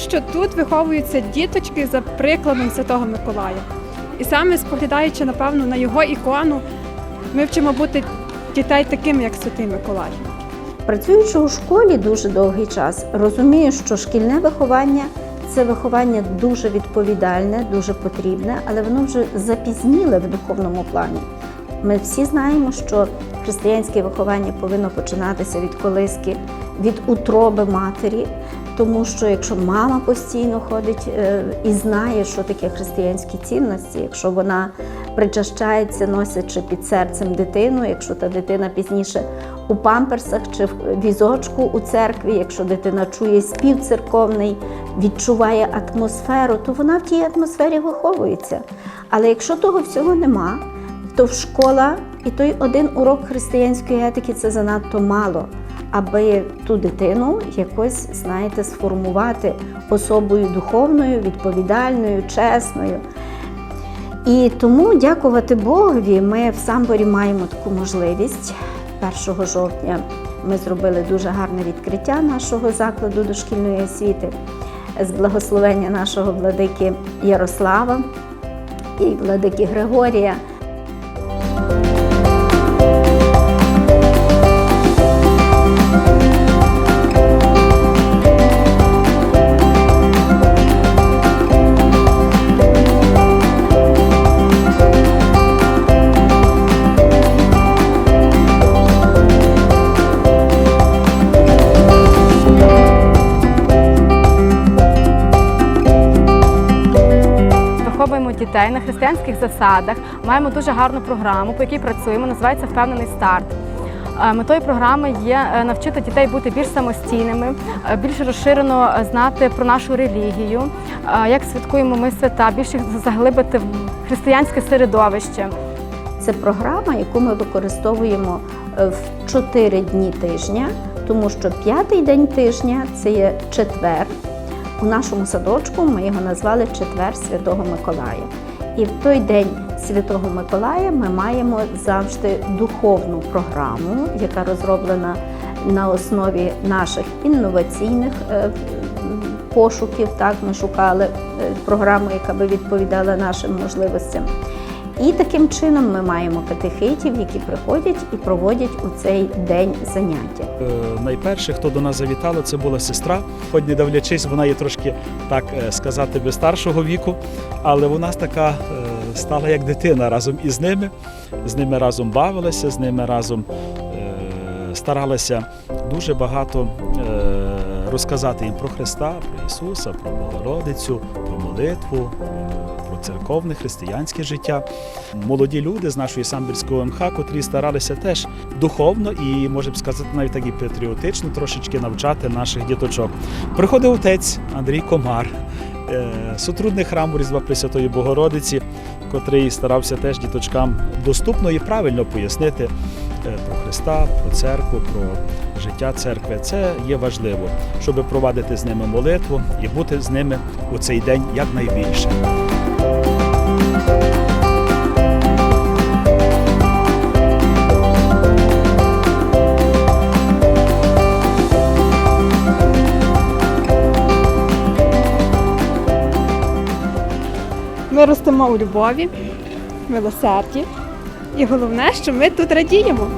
що тут виховуються діточки за прикладом Святого Миколая. І саме споглядаючи, напевно, на його ікону, ми вчимо бути дітей такими, як Святий Миколай. Працюючи у школі дуже довгий час, розумію, що шкільне виховання це виховання дуже відповідальне, дуже потрібне, але воно вже запізніле в духовному плані. Ми всі знаємо, що християнське виховання повинно починатися від колиски, від утроби матері, тому що якщо мама постійно ходить е, і знає, що таке християнські цінності, якщо вона причащається, носячи під серцем дитину, якщо та дитина пізніше у памперсах чи в візочку у церкві, якщо дитина чує спів церковний, відчуває атмосферу, то вона в тій атмосфері виховується. Але якщо того всього нема, то в школа і той один урок християнської етики це занадто мало, аби ту дитину якось, знаєте, сформувати особою духовною, відповідальною, чесною. І тому, дякувати Богові, ми в Самборі маємо таку можливість. 1 жовтня ми зробили дуже гарне відкриття нашого закладу дошкільної освіти з благословення нашого владики Ярослава і владики Григорія. Дітей на християнських засадах. Маємо дуже гарну програму, по якій працюємо. Називається Впевнений старт. Е, Метою програми є е, навчити дітей бути більш самостійними, е, більш розширено знати про нашу релігію, як святкуємо ми свята, більше заглибити в християнське середовище. Це програма, яку ми використовуємо в 4 дні тижня, тому що п'ятий день тижня це є четвер. У нашому садочку ми його назвали Четвер Святого Миколая. І в той день Святого Миколая ми маємо завжди духовну програму, яка розроблена на основі наших інноваційних е, пошуків. Так, ми шукали е, програму, яка би відповідала нашим можливостям. І таким чином ми маємо катехитів, які приходять і проводять у цей день заняття. Е, Найперше, хто до нас завітало, це була сестра. Хоч не дивлячись, вона є трошки так е, сказати би старшого віку, але вона така е, стала як дитина разом із ними. З ними разом бавилася, з ними разом старалася дуже багато розказати їм про Христа, про Ісуса, про Богородицю, про молитву. Церковне християнське життя. Молоді люди з нашої самбірської МХ, котрі старалися теж духовно і, можемо сказати, навіть так і патріотично трошечки навчати наших діточок. Приходив отець Андрій Комар, е, сотрудник храму Різдва Пресвятої Богородиці, котрий старався теж діточкам доступно і правильно пояснити е, про Христа, про церкву, про життя церкви. Це є важливо, щоб провадити з ними молитву і бути з ними у цей день якнайбільше. Ми ростемо у любові, милосерді. І головне, що ми тут радіємо.